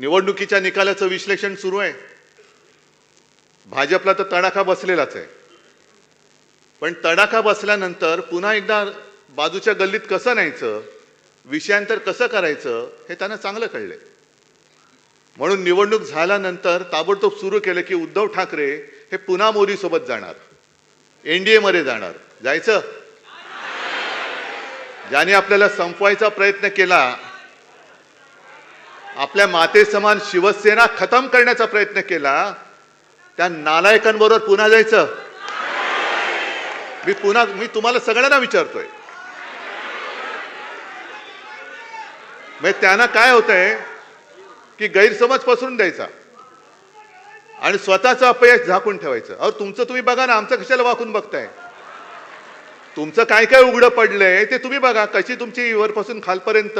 निवडणुकीच्या निकालाचं विश्लेषण सुरू आहे. भाजपला तर तडाखा बसलेलाच आहे. पण तडाखा बसल्यानंतर पुन्हा एकदा बाजूच्या गल्लीत कसं न्यायचं विषयांतर कसं करायचं हे त्यांना चांगलं कळलंय. म्हणून निवडणूक झाल्यानंतर ताबडतोब सुरू केलं की उद्धव ठाकरे हे पुन्हा मोदीसोबत जाणार. एनडीए मध्ये जाणार. जायचं? ज्याने आपल्याला संपवायचा प्रयत्न केला आपल्या मातेसमान शिवसेना खतम करण्याचा प्रयत्न केला त्या नालायकांबरोबर पुन्हा जायचं? मी पुन्हा मी तुम्हाला सगळ्यांना विचारतोय. म्हणजे त्यांना काय होतंय की गैरसमज पसरून द्यायचा. आणि स्वतःचं अपयश झाकून ठेवायचं. अहो तुमचं तुम्ही बघा ना आमचं कशाला वाकून बघताय? तुमचं काय काय उघडं पडलंय ते तुम्ही बघा कशी तुमची वरपासून खालपर्यंत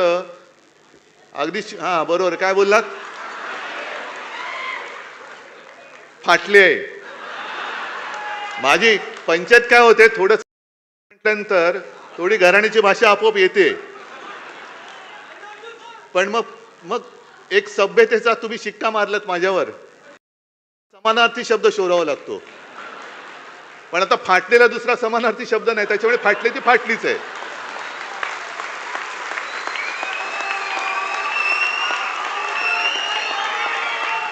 अगदी हां हा बरोबर. काय बोललात? फाटली. आहे माझी पंचायत काय होते? थोडं नंतर थोडी घराण्याची भाषा आपोआप येते. पण मग मग एक सभ्यतेचा तुम्ही शिक्का मारलात माझ्यावर. समानार्थी शब्द शोधावा लागतो. पण आता फाटलेला दुसरा समानार्थी शब्द नाही त्याच्यामुळे फाटली ती फाटलीच आहे.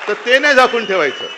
तर ते नाही झाकून ठेवायचं.